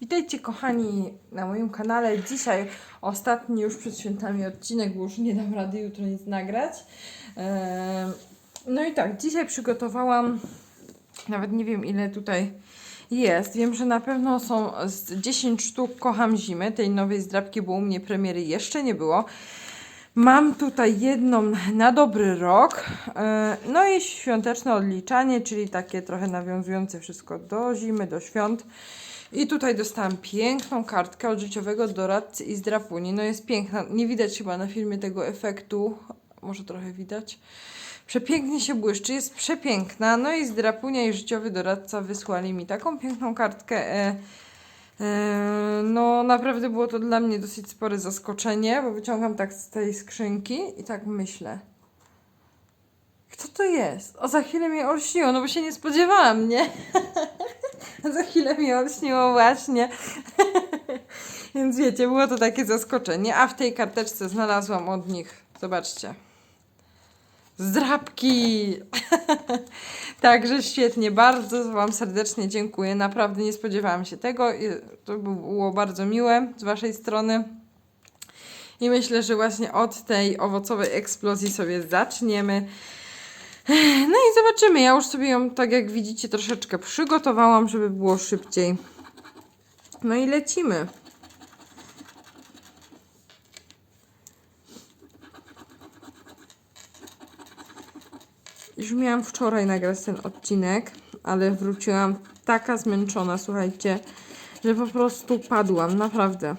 Witajcie kochani na moim kanale. Dzisiaj ostatni już przed świętami odcinek, bo już nie dam rady jutro nic nagrać. Ehm, No i tak, dzisiaj przygotowałam, nawet nie wiem ile tutaj jest. Wiem, że na pewno są z 10 sztuk Kocham Zimę, tej nowej zdrabki, bo u mnie premiery jeszcze nie było. Mam tutaj jedną na dobry rok, e, no i świąteczne odliczanie, czyli takie trochę nawiązujące wszystko do zimy, do świąt. I tutaj dostałam piękną kartkę od życiowego doradcy i zdrapuni. No jest piękna, nie widać chyba na filmie tego efektu, może trochę widać. Przepięknie się błyszczy, jest przepiękna. No i zdrapunia i życiowy doradca wysłali mi taką piękną kartkę. E, no naprawdę było to dla mnie dosyć spore zaskoczenie, bo wyciągam tak z tej skrzynki i tak myślę. Kto to jest? O, za chwilę mnie olśniło, no bo się nie spodziewałam, nie? za chwilę mnie olśniło właśnie. Więc wiecie, było to takie zaskoczenie. A w tej karteczce znalazłam od nich, zobaczcie, zdrabki. Także świetnie, bardzo Wam serdecznie dziękuję. Naprawdę nie spodziewałam się tego. To było bardzo miłe z Waszej strony. I myślę, że właśnie od tej owocowej eksplozji sobie zaczniemy. No i zobaczymy. Ja już sobie ją, tak jak widzicie, troszeczkę przygotowałam, żeby było szybciej. No i lecimy. Już miałam wczoraj nagrać ten odcinek, ale wróciłam taka zmęczona, słuchajcie, że po prostu padłam, naprawdę.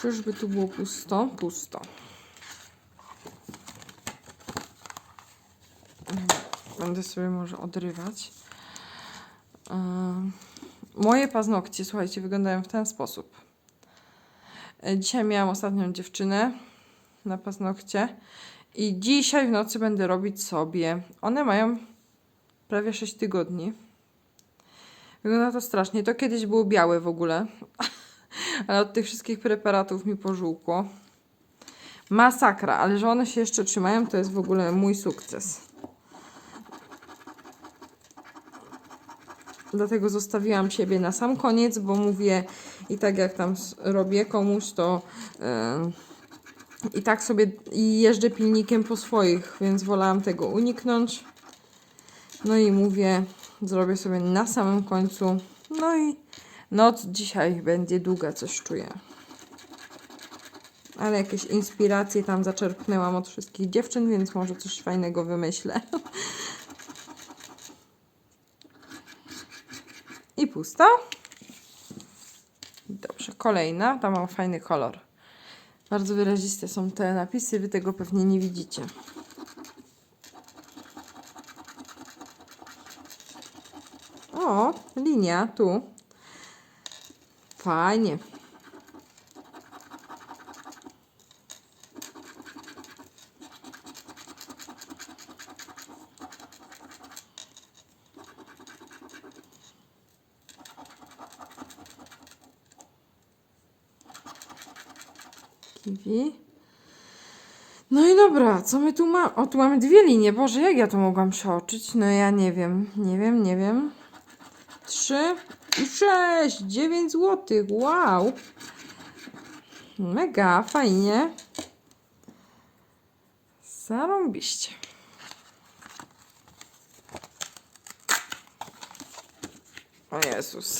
Czyżby tu było pusto? Pusto. Będę sobie może odrywać. Moje paznokcie, słuchajcie, wyglądają w ten sposób. E, Dzisiaj miałam ostatnią dziewczynę na paznokcie i dzisiaj w nocy będę robić sobie. One mają prawie 6 tygodni. Wygląda to strasznie. To kiedyś było białe w ogóle. Ale od tych wszystkich preparatów mi pożółkło. Masakra, ale że one się jeszcze trzymają, to jest w ogóle mój sukces. Dlatego zostawiłam siebie na sam koniec, bo mówię i tak jak tam robię komuś, to i tak sobie jeżdżę pilnikiem po swoich, więc wolałam tego uniknąć. No i mówię, zrobię sobie na samym końcu. No i noc dzisiaj będzie długa, coś czuję. Ale jakieś inspiracje tam zaczerpnęłam od wszystkich dziewczyn, więc może coś fajnego wymyślę. I pusta. Kolejna. Tam mam fajny kolor. Bardzo wyraziste są te napisy, wy tego pewnie nie widzicie. O, linia tu. Fajnie. No i dobra, co my tu mamy? O, tu mamy dwie linie. Boże, jak ja to mogłam przeoczyć? No ja nie wiem, nie wiem, nie wiem. Trzy i sześć, dziewięć złotych. Wow. Mega, fajnie. Zarąbiście. O Jezus.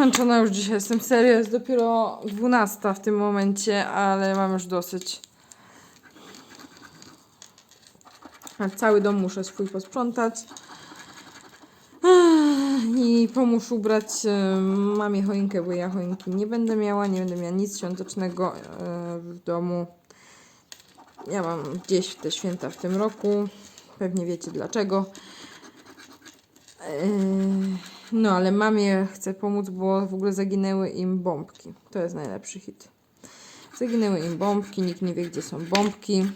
Zmęczona już dzisiaj jestem, serio, jest dopiero 12 w tym momencie, ale mam już dosyć. A Cały dom muszę swój posprzątać. I pomóż ubrać e, mamie choinkę, bo ja choinki nie będę miała, nie będę miała nic świątecznego e, w domu. Ja mam gdzieś te święta w tym roku. Pewnie wiecie dlaczego. Yy, No, ale mamie chcę pomóc, bo w ogóle zaginęły im bombki. To jest najlepszy hit. Zaginęły im bombki, nikt nie wie, gdzie są bombki.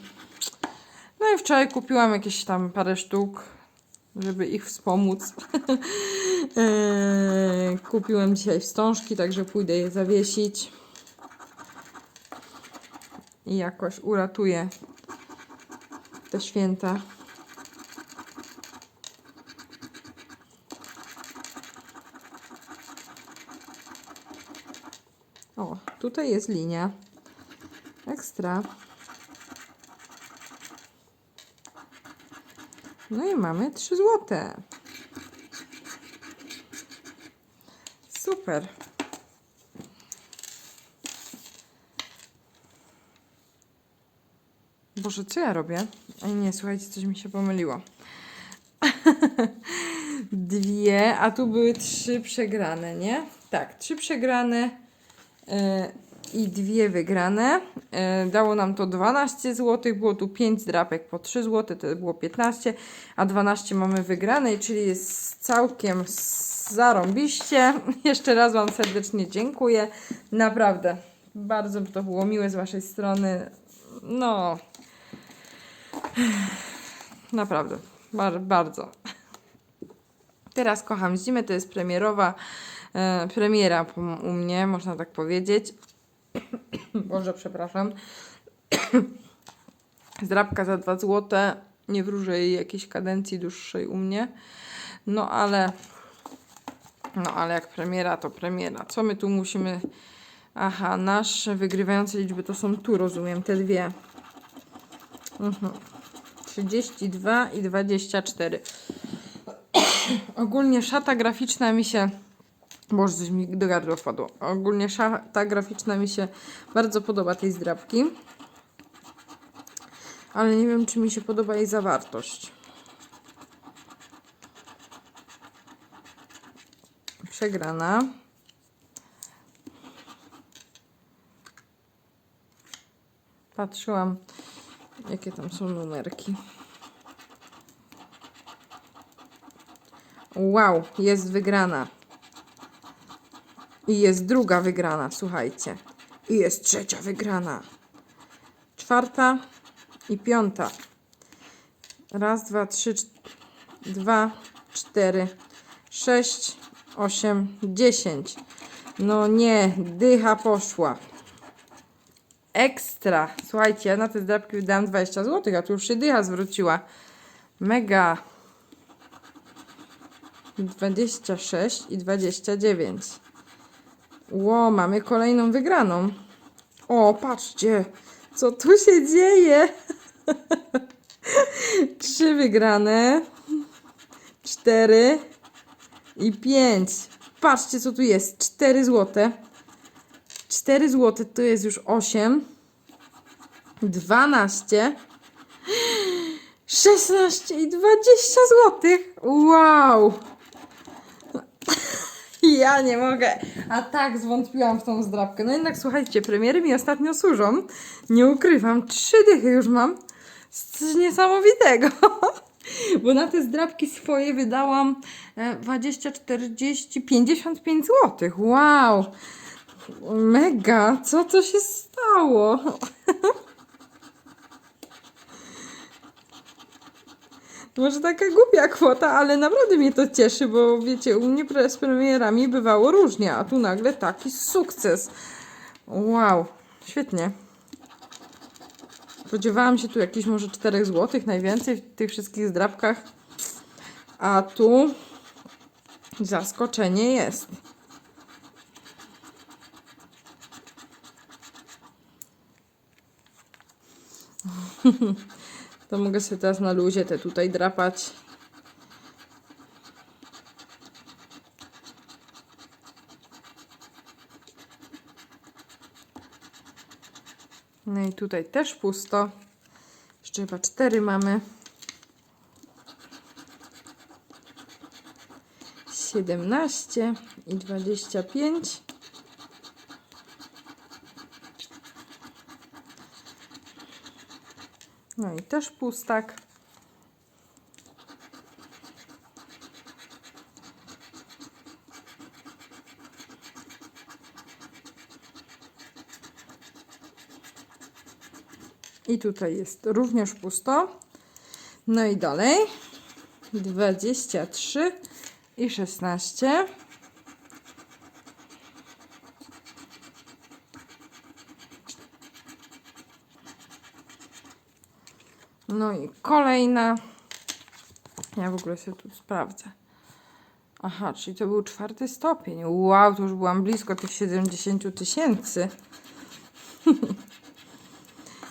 No i wczoraj kupiłam jakieś tam parę sztuk, żeby ich wspomóc. Yy, Kupiłam dzisiaj wstążki, także pójdę je zawiesić. I jakoś uratuję te święta. Tutaj jest linia. Ekstra. No i mamy 3 złote. Super. Boże, co ja robię? Ej, nie, słuchajcie, coś mi się pomyliło. Dwie, a tu były trzy przegrane, nie? Tak, trzy przegrane i dwie wygrane. E, dało nam to 12 zł, było tu 5 drapek po 3 zł, to było 15, a 12 mamy wygrane, czyli jest całkiem zarąbiście. Jeszcze raz Wam serdecznie dziękuję. Naprawdę, bardzo to było miłe z Waszej strony. No, naprawdę, bar bardzo. Teraz kocham zimę, to jest premierowa premiera po- u mnie, można tak powiedzieć. Boże, przepraszam. Zdrabka za 2 zł. Nie wróżę jej jakiejś kadencji dłuższej u mnie. No ale no ale jak premiera, to premiera. Co my tu musimy... Aha, nasze wygrywające liczby to są tu, rozumiem, te dwie. Mhm. 32 i 24. Ogólnie szata graficzna mi się. Boże, coś mi do gardła wpadło. Ogólnie szata graficzna mi się bardzo podoba tej zdrabki. Ale nie wiem, czy mi się podoba jej zawartość. Przegrana. Patrzyłam, jakie tam są numerki. Wow, jest wygrana. I jest druga wygrana, słuchajcie. I jest trzecia wygrana. Czwarta i piąta. Raz, dwa, trzy, dwa, cztery, sześć, osiem, dziesięć. No nie, dycha poszła. Ekstra. Słuchajcie, ja na te zdrabki wydałam 20 zł, a tu już się dycha zwróciła. Mega. 26 i 29. Ło, mamy kolejną wygraną. O, patrzcie, co tu się dzieje. Trzy wygrane, cztery i pięć. Patrzcie, co tu jest. 4 złote. 4 złote to jest już 8. 12. 16 i 20 złotych. Wow! Ja nie mogę. A tak zwątpiłam w tą zdrabkę. No jednak słuchajcie, premiery mi ostatnio służą. Nie ukrywam, trzy dychy już mam. Coś niesamowitego. Bo na te zdrabki swoje wydałam e, 20, 40, 55 zł. Wow! Mega! Co to się stało? Może taka głupia kwota, ale naprawdę mnie to cieszy, bo wiecie, u mnie z premierami bywało różnie, a tu nagle taki sukces. Wow, świetnie. Spodziewałam się tu jakichś może 4 zł najwięcej w tych wszystkich zdrabkach, a tu zaskoczenie jest. To mogę sobie teraz na luzie te tutaj drapać. No i tutaj też pusto. Jeszcze chyba cztery mamy. Siedemnaście i dwadzieścia pięć. No i też pustak. I tutaj jest również pusto. No i dalej. 23 i 16. No i kolejna. Ja w ogóle sobie tu sprawdzę. Aha, czyli to był czwarty stopień. Wow, to już byłam blisko tych 70 tysięcy.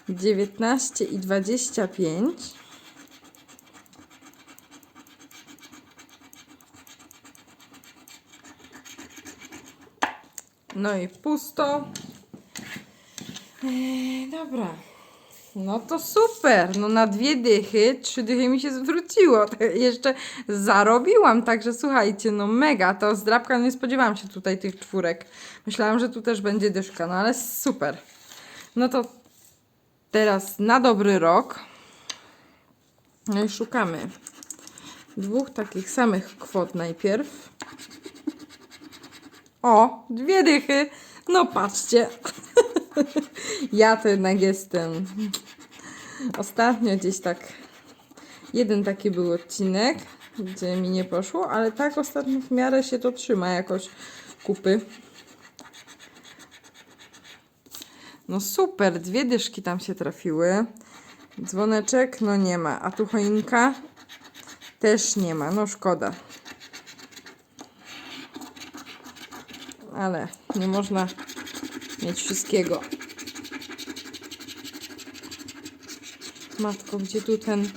19 i 25. No i pusto. Eee, dobra. No to super. No na dwie dychy, trzy dychy mi się zwróciło. Jeszcze zarobiłam, także słuchajcie, no mega. To zdrabka, nie spodziewałam się tutaj tych czwórek. Myślałam, że tu też będzie dyszka, no ale super. No to teraz na dobry rok. No i szukamy dwóch takich samych kwot najpierw. O, dwie dychy. No patrzcie. ja to jednak jestem. Ostatnio gdzieś tak. Jeden taki był odcinek, gdzie mi nie poszło, ale tak ostatnio w miarę się to trzyma jakoś kupy. No super, dwie dyszki tam się trafiły. Dzwoneczek, no nie ma. A tu choinka też nie ma. No szkoda. Ale nie można mieć wszystkiego. Matko, gdzie tu ten,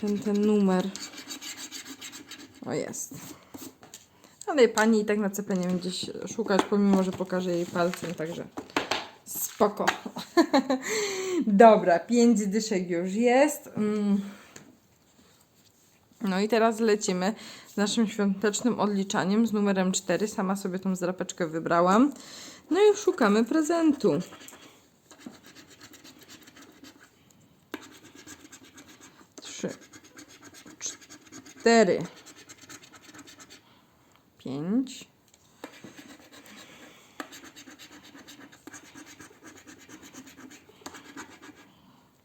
ten, ten numer? O, jest. Ale pani i tak na cepę nie będzie szukać, pomimo, że pokaże jej palcem, także spoko. Dobra, pięć dyszek już jest. Mm. No i teraz lecimy z naszym świątecznym odliczaniem z numerem 4. Sama sobie tą zdrapeczkę wybrałam. No i szukamy prezentu. Trzy, cztery, pięć.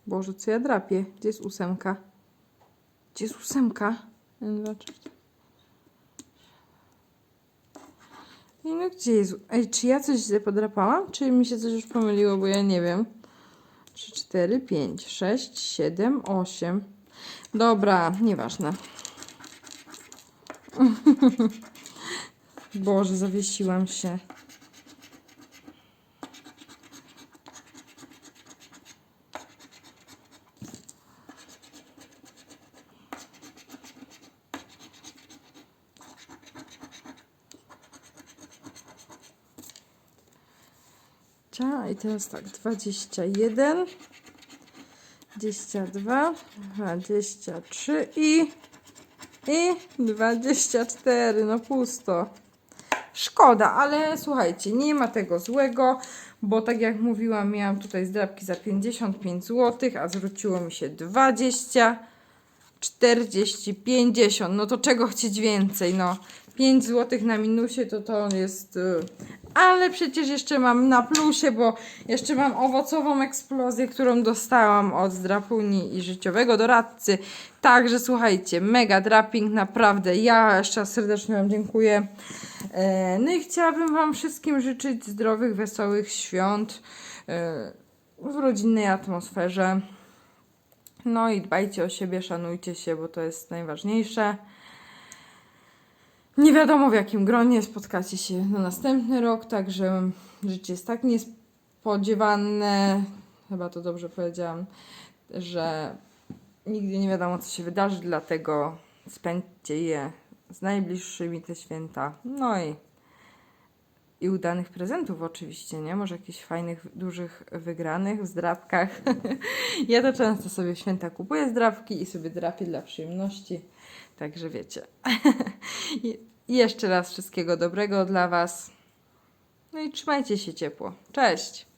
Boże, co ja drapię? Gdzie jest ósemka? Gdzie jest ósemka? Jeden, dwa, trzy, cztery. Ej, no gdzie jest? Ej, czy ja coś źle podrapałam? Czy mi się coś już pomyliło, bo ja nie wiem. 3, 4, 5, 6, 7, 8. Dobra, nieważne. Boże, zawiesiłam się. Cia, i teraz tak, 21, 22, 23 i, i 24, no pusto. Szkoda, ale słuchajcie, nie ma tego złego, bo tak jak mówiłam, miałam tutaj zdrabki za 55 zł, a zwróciło mi się 20, 40, 50. No to czego chcieć więcej? No 5 zł na minusie to to jest. Ale przecież jeszcze mam na plusie, bo jeszcze mam owocową eksplozję, którą dostałam od zdrapuni i życiowego doradcy. Także słuchajcie, mega draping, naprawdę. Ja jeszcze raz serdecznie Wam dziękuję. E, No i chciałabym Wam wszystkim życzyć zdrowych, wesołych świąt e, w rodzinnej atmosferze. No i dbajcie o siebie, szanujcie się, bo to jest najważniejsze. Nie wiadomo w jakim gronie spotkacie się na następny rok, także życie jest tak niespodziewane, chyba to dobrze powiedziałam, że nigdy nie wiadomo co się wydarzy, dlatego spędźcie je z najbliższymi te święta. No i i udanych prezentów oczywiście, nie? Może jakichś fajnych, dużych wygranych w zdrabkach. ja to często sobie w święta kupuję zdrabki i sobie drapię dla przyjemności. Także wiecie. Jeszcze raz wszystkiego dobrego dla Was. No i trzymajcie się ciepło. Cześć!